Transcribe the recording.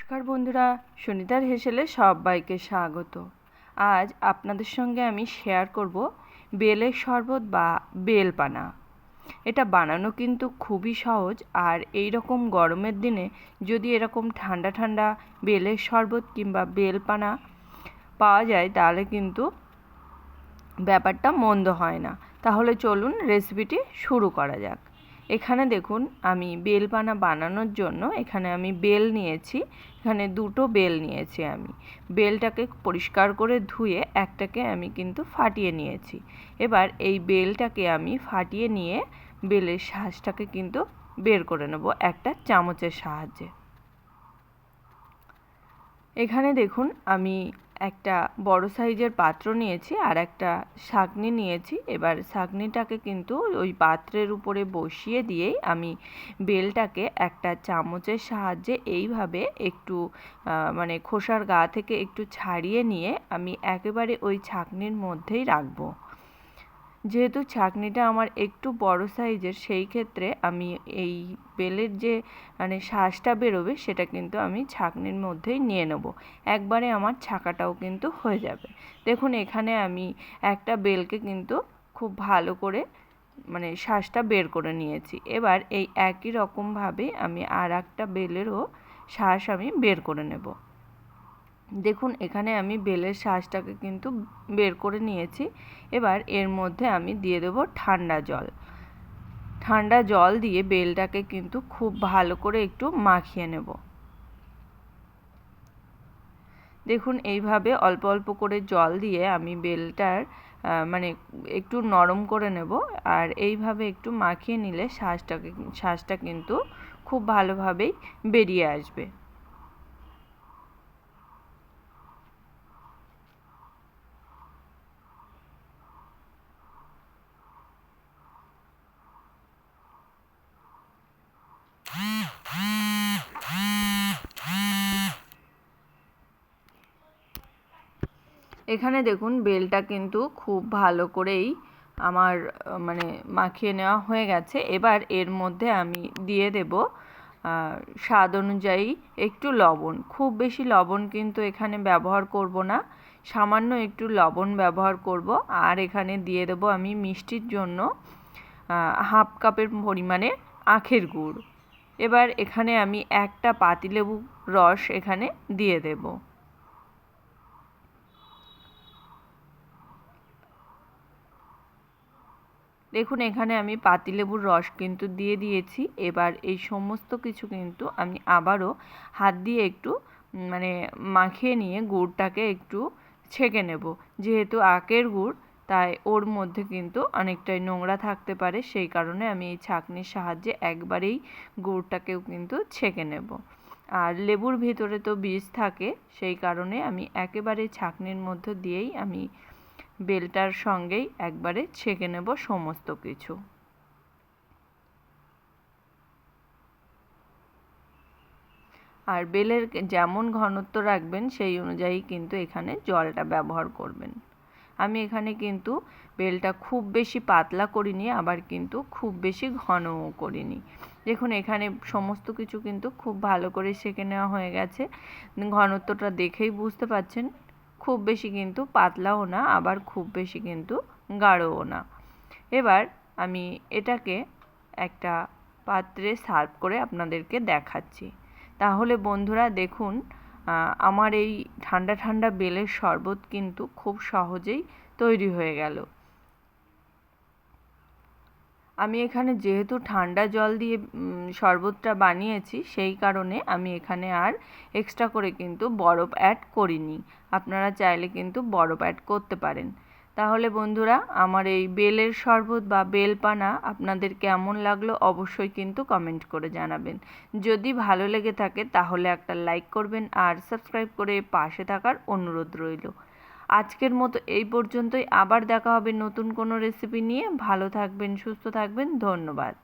নমস্কার বন্ধুরা, সুনিতার হেসেলে সবাইকে স্বাগত। আজ আপনাদের সঙ্গে আমি শেয়ার করব বেলের শরবত বা বেলপানা। এটা বানানো কিন্তু খুবই সহজ আর এই রকম গরমের দিনে যদি এরকম ঠান্ডা ঠান্ডা বেলের শরবত কিংবা বেলপানা পাওয়া যায়, তাহলে কিন্তু ব্যাপারটা মন্দ হয় না। তাহলে চলুন রেসিপিটি শুরু করা যাক। এখানে দেখুন, আমি বেলপানা বানানোর জন্য এখানে আমি বেল নিয়েছি। এখানে দুটো বেল নিয়েছি আমি। বেলটাকে পরিষ্কার করে ধুয়ে একটাকে আমি কিন্তু ফাটিয়ে নিয়েছি। এবার এই বেলটাকে আমি ফাটিয়ে নিয়ে বেলের শ্বাসটাকে কিন্তু বের করে নেব একটা চামচের সাহায্যে। এখানে দেখুন, আমি একটা বড় সাইজের পাত্র নিয়েছি আর একটা শাকনি নিয়েছি। এবার শাকনিটাকে কিন্তু ওই পাত্রের উপরে বসিয়ে দিয়েই আমি বেলটাকে একটা চামচের সাহায্যে এইভাবে একটু মানে খোসার গা থেকে একটু ছাড়িয়ে নিয়ে আমি একেবারে ওই ছাকনির মধ্যেই রাখব। যেহেতু ছাঁকনিটা আমার একটু বড় সাইজের, সেই ক্ষেত্রে আমি এই বেলের যে মানে শ্বাসটা বেরোবে সেটা কিন্তু আমি ছাঁকনির মধ্যেই নিয়ে নেব। একবারে আমার ছাকাটাও কিন্তু হয়ে যাবে। দেখুন, এখানে আমি একটা বেলকে কিন্তু খুব ভালো করে মানে শ্বাসটা বের করে নিয়েছি। এবার এই একই রকমভাবে আমি আর একটা বেলেরও শ্বাস আমি বের করে নেব। দেখুন, এখানে আমি বেলের শ্বাসটাকে কিন্তু বের করে নিয়েছি। এবার এর মধ্যে আমি দিয়ে দেবো ঠান্ডা জল। ঠান্ডা জল দিয়ে বেলটাকে কিন্তু খুব ভালো করে একটু মাখিয়ে নেব। দেখুন, এইভাবে অল্প অল্প করে জল দিয়ে আমি বেলটার মানে একটু নরম করে নেব। আর এইভাবে একটু মাখিয়ে নিলে শ্বাসটাকে শ্বাসটা কিন্তু খুব ভালোভাবেই বেরিয়ে আসবে। এখানে দেখুন বেলটা কিন্তু খুব ভালো করেই আমার মানে মাখিয়ে নেওয়া হয়ে গেছে। এবার এর মধ্যে আমি দিয়ে দেব স্বাদ অনুযায়ী একটু লবণ। খুব বেশি লবণ কিন্তু এখানে ব্যবহার করব না। সামান্য একটু লবণ ব্যবহার করব। আর এখানে দিয়ে দেব আমি মিষ্টির জন্য হাফ কাপের পরিমাণে আখের গুড়। এবার এখানে আমি একটা পাতিলেবু রস এখানে দিয়ে দেবো। দেখুন, এখানে আমি পাতিলেবুর রস কিন্তু দিয়ে দিয়েছি। এবার এই সমস্ত কিছু কিন্তু আমি আবারও হাত দিয়ে একটু মানে মাখিয়ে নিয়ে গুড়টাকে একটু ছেঁকে নেব। যেহেতু আখের গুড়, তাই ওর মধ্যে কিন্তু অনেকটাই নোংরা থাকতে পারে, সেই কারণে আমি এই ছাঁকনির সাহায্যে একবারেই গুড়টাকেও কিন্তু ছেঁকে নেব। আর লেবুর ভিতরে তো বীজ থাকে, সেই কারণে আমি একেবারে ছাঁকনির মধ্যে দিয়েই আমি বেলটার সঙ্গেই একবারে ছেঁকে নেব সমস্ত কিছু। আর বেলের যেমন ঘনত্ব রাখবেন, সেই অনুযায়ী কিন্তু এখানে জলটা ব্যবহার করবেন। আমি এখানে কিন্তু বেলটা খুব বেশি পাতলা করিনি, আবার কিন্তু খুব বেশি ঘনও করিনি। দেখুন, এখানে সমস্ত কিছু কিন্তু খুব ভালো করে সেঁকে নেওয়া হয়ে গেছে। ঘনত্বটা দেখেই বুঝতে পাচ্ছেন খুব বেশি কিন্তু পাতলাও না, আবার খুব বেশি কিন্তু গাঢ়ও না। এবার আমি এটাকে একটা পাত্রে সার্ভ করে আপনাদেরকে দেখাচ্ছি। তাহলে বন্ধুরা দেখুন আমার এই ঠান্ডা ঠান্ডা বেলের শরবত কিন্তু খুব সহজেই তৈরি হয়ে গেল। আমি এখানে যেহেতু ঠান্ডা জল দিয়ে শরবতটা বানিয়েছি, সেই কারণে আমি এখানে আর এক্সট্রা করে কিন্তু বরফ অ্যাড করিনি। আপনারা চাইলে কিন্তু বরফ অ্যাড করতে পারেন। তাহলে বন্ধুরা, আমার এই বেলের শরবত বা বেলপানা আপনাদের কেমন লাগল অবশ্যই কিন্তু কমেন্ট করে জানাবেন। যদি ভালো লেগে থাকে, তাহলে একটা লাইক করবেন আর সাবস্ক্রাইব করে পাশে থাকার অনুরোধ রইল। আজকের মতো এই পর্যন্তই। আবার দেখা হবে নতুন কোনো রেসিপি নিয়ে। ভালো থাকবেন, সুস্থ থাকবেন। ধন্যবাদ।